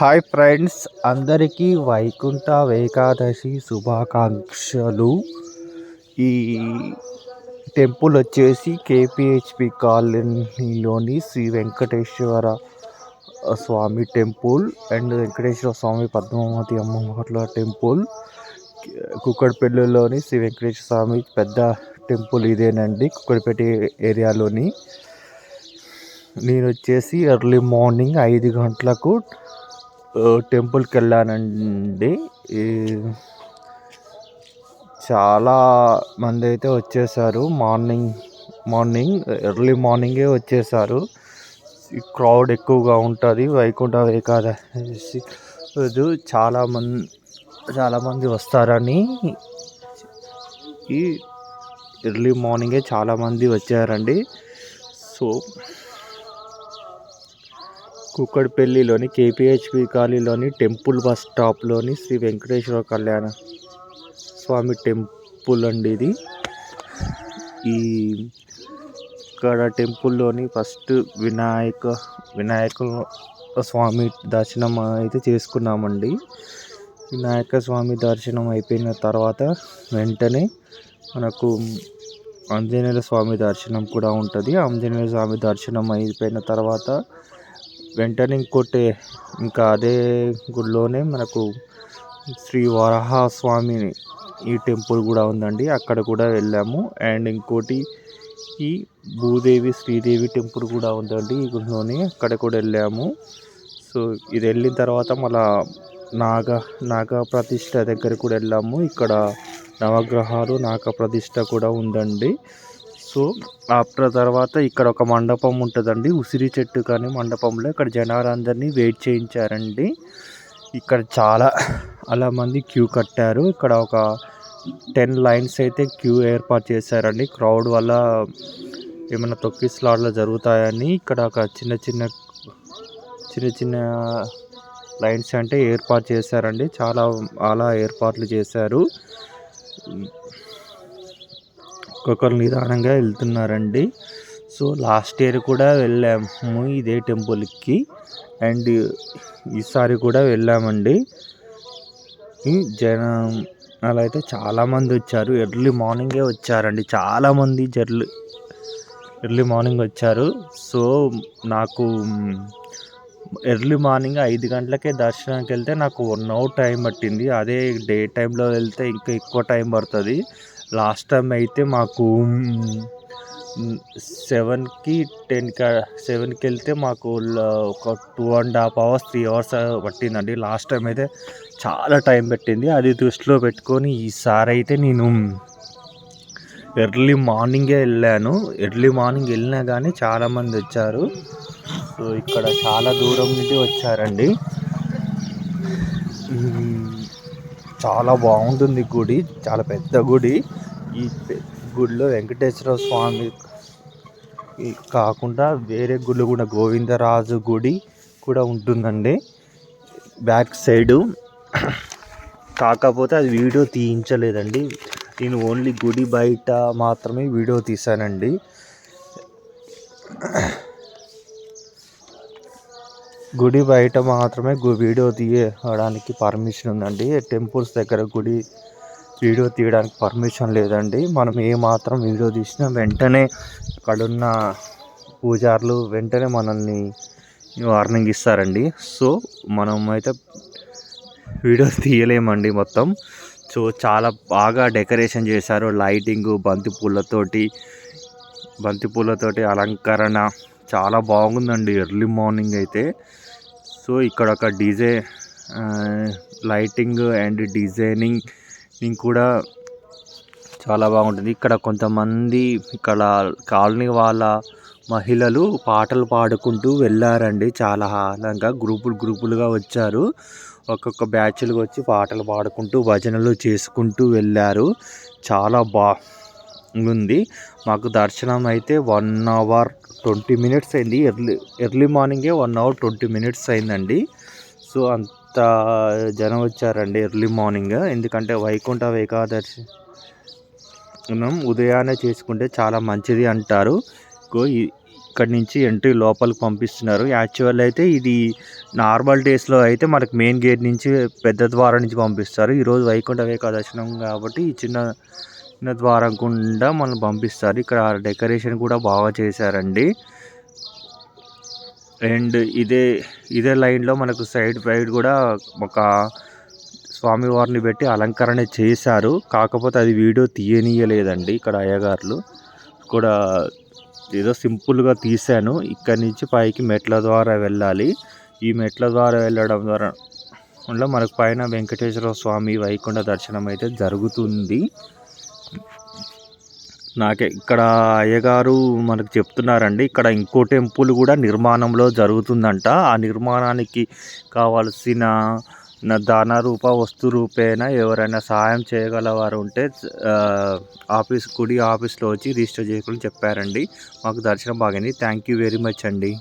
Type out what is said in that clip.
Hi friends అందరికీ వైకుంఠ ఏకాదశి శుభాకాంక్షలు. ఈ టెంపుల్ వచ్చేసి కేపిహెచ్పి కాలనీలోని శ్రీ వెంకటేశ్వర స్వామి టెంపుల్ అండ్ వెంకటేశ్వర స్వామి పద్మావతి అమ్మవార్ల టెంపుల్. కుక్కడపల్లిలోని శ్రీ వెంకటేశ్వర స్వామి పెద్ద టెంపుల్ ఇదేనండి కుక్కడపేట ఏరియాలోని. నేను వచ్చేసి ఎర్లీ మార్నింగ్ ఐదు గంటలకు టెంపుల్కి వెళ్ళానండి ఈ చాలా మంది అయితే వచ్చేసారు. మార్నింగ్ మార్నింగ్ ఎర్లీ మార్నింగే వచ్చేసారు. ఈ క్రౌడ్ ఎక్కువగా ఉంటుంది. వైకుంఠ ఏకాదశి రోజు చాలా మంది చాలామంది వస్తారని ఈ ఎర్లీ మార్నింగే చాలామంది వచ్చారండి. సో కుక్కడపల్లిలోని కేపీహెచ్బి కాలనీలోని టెంపుల్ బస్ స్టాప్లోని శ్రీ వెంకటేశ్వర కళ్యాణ స్వామి టెంపుల్ అండి ఇది. ఈ ఇక్కడ టెంపుల్లోని ఫస్ట్ వినాయక వినాయక స్వామి దర్శనం అయితే చేసుకున్నామండి. వినాయక స్వామి దర్శనం అయిపోయిన తర్వాత వెంటనే మనకు ఆంజనేయ స్వామి దర్శనం కూడా ఉంటుంది. ఆంజనేయ స్వామి దర్శనం అయిపోయిన తర్వాత వెంటనే ఇంకోటి ఇంకా అదే గుడిలోనే మనకు శ్రీ వరాహ స్వామి ఈ టెంపుల్ కూడా ఉందండి. అక్కడ కూడా వెళ్ళాము. అండ్ ఇంకోటి ఈ భూదేవి శ్రీదేవి టెంపుల్ కూడా ఉందండి ఈ గుడిలోనే. అక్కడ కూడా వెళ్ళాము. సో ఇది వెళ్ళిన తర్వాత మళ్ళా నాగ నాగ ప్రతిష్ట దగ్గర కూడా వెళ్ళాము. ఇక్కడ నవగ్రహాలు నాగ ప్రతిష్ట కూడా ఉందండి. సో ఆఫ్టర్ తర్వాత ఇక్కడ ఒక మండపం ఉంటుందండి. ఉసిరి చెట్టు కానీ మండపంలో ఇక్కడ జనాలందరినీ వెయిట్ చేయించారండి. ఇక్కడ చాలా అలా మంది క్యూ కట్టారు. ఇక్కడ ఒక టెన్ లైన్స్ అయితే క్యూ ఏర్పాటు చేశారండి. క్రౌడ్ వల్ల ఏమైనా తొక్కిసలాటలు జరుగుతాయని ఇక్కడ ఒక చిన్న చిన్న చిన్న చిన్న లైన్స్ అంటే ఏర్పాటు చేశారండి. చాలా అలా ఏర్పాట్లు చేశారు. ఒక్కొక్కరు నిదానంగా వెళ్తున్నారండి. సో లాస్ట్ ఇయర్ కూడా వెళ్ళాము ఇదే టెంపుల్కి. అండ్ ఈసారి కూడా వెళ్ళామండి. జన అలా అయితే చాలామంది వచ్చారు. ఎర్లీ మార్నింగే వచ్చారండి. చాలామంది జర్లీ ఎర్లీ మార్నింగ్ వచ్చారు. సో నాకు ఎర్లీ మార్నింగ్ ఐదు గంటలకే దర్శనానికి వెళ్తే నాకు వన్ అవర్ టైం పట్టింది. అదే డే టైంలో వెళ్తే ఇంకా ఎక్కువ టైం పడుతుంది. లాస్ట్ టైం అయితే మాకు సెవెన్కి టెన్కి సెవెన్కి వెళ్తే మాకు ఒక two and half hours three hours పట్టిందండి. లాస్ట్ టైం అయితే చాలా టైం పెట్టింది. అది దృష్టిలో పెట్టుకొని ఈసారి అయితే నేను ఎర్లీ మార్నింగే వెళ్ళాను. ఎర్లీ మార్నింగ్ వెళ్ళినా కానీ చాలామంది వచ్చారు. సో ఇక్కడ చాలా దూరం నుండి వచ్చారండి. చాలా బాగుంటుంది గుడి చాలా పెద్ద గుడి. ఈ గుడిలో వెంకటేశ్వర స్వామి కాకుండా వేరే గుళ్ళు కూడా గోవిందరాజు గుడి కూడా ఉంటుందండి. బ్యాక్ సైడు కాకపోతే అది వీడియో తీయించలేదండి. నేను ఓన్లీ గుడి బయట మాత్రమే వీడియో తీశానండి. గుడి బయట మాత్రమే వీడియో తీయడానికి పర్మిషన్ ఉందండి. టెంపుల్స్ దగ్గర గుడి వీడియో తీయడానికి పర్మిషన్ లేదండి. మనం ఏ మాత్రం వీడియో తీసినా వెంటనే అక్కడున్న పూజారులు వెంటనే మనల్ని వార్నింగ్ ఇస్తారండి. సో మనం అయితే వీడియో తీయలేమండి మొత్తం. సో చాలా బాగా డెకరేషన్ చేశారు. లైటింగ్ బంతి పూలతోటి బంతి పూలతోటి అలంకరణ చాలా బాగుందండి ఎర్లీ మార్నింగ్ అయితే. సో ఇక్కడ ఒక డీజే లైటింగ్ అండ్ డిజైనింగ్ కూడా చాలా బాగుంటుంది. ఇక్కడ కొంతమంది ఇక్కడ కాలనీ వాళ్ళ మహిళలు పాటలు పాడుకుంటూ వెళ్ళారండి. చాలా ఆనందంగా గ్రూపులు గ్రూపులుగా వచ్చారు. ఒక్కొక్క బ్యాచ్లుగా వచ్చి పాటలు పాడుకుంటూ భజనలు చేసుకుంటూ వెళ్ళారు. చాలా బా ఉంది. మాకు దర్శనం అయితే వన్ అవర్ ట్వంటీ మినిట్స్ అయింది. ఎర్లీ ఎర్లీ మార్నింగే వన్ అవర్ ట్వంటీ మినిట్స్ అయిందండి. సో అంత జనం వచ్చారండి ఎర్లీ మార్నింగ్. ఎందుకంటే వైకుంఠ ఏకాదశి మనం ఉదయాన్నే చేసుకుంటే చాలా మంచిది అంటారు. ఇక్కడి నుంచి ఎంట్రీ లోపలికి పంపిస్తున్నారు. యాక్చువల్ అయితే ఇది నార్మల్ డేస్లో అయితే మనకు మెయిన్ గేట్ నుంచి పెద్ద ద్వారం నుంచి పంపిస్తారు. ఈరోజు వైకుంఠ ఏకాదశనం కాబట్టి ఈ చిన్న ద్వారం గుండా మనం పంపిస్తారు. ఇక్కడ డెకరేషన్ కూడా బాగా చేశారండి. అండ్ ఇదే ఇదే లైన్లో మనకు సైడ్ సైడ్ కూడా ఒక స్వామివారిని పెట్టి అలంకరణ చేశారు. కాకపోతే అది వీడియో తీయనీయలేదండి ఇక్కడ అయ్యగారులు. కూడా ఏదో సింపుల్గా తీశాను. ఇక్కడి నుంచి పైకి మెట్ల ద్వారా వెళ్ళాలి. ఈ మెట్ల ద్వారా వెళ్ళడం ద్వారా మనకు పైన వెంకటేశ్వర స్వామి వైకుంఠ దర్శనం అయితే జరుగుతుంది. నాకే ఇక్కడ అయ్యగారు మనకు చెప్తున్నారండి ఇక్కడ ఇంకో టెంపుల్ కూడా నిర్మాణంలో జరుగుతుందంట. ఆ నిర్మాణానికి కావాల్సిన దాన రూప వస్తు రూపేణ ఎవరైనా సహాయం చేయగలవారు ఉంటే ఆఫీస్ గుడి ఆఫీస్లో వచ్చి రిజిస్టర్ చేయకుండా చెప్పారండి. మాకు దర్శనం బాగైంది. థ్యాంక్ యూ వెరీ మచ్ అండి.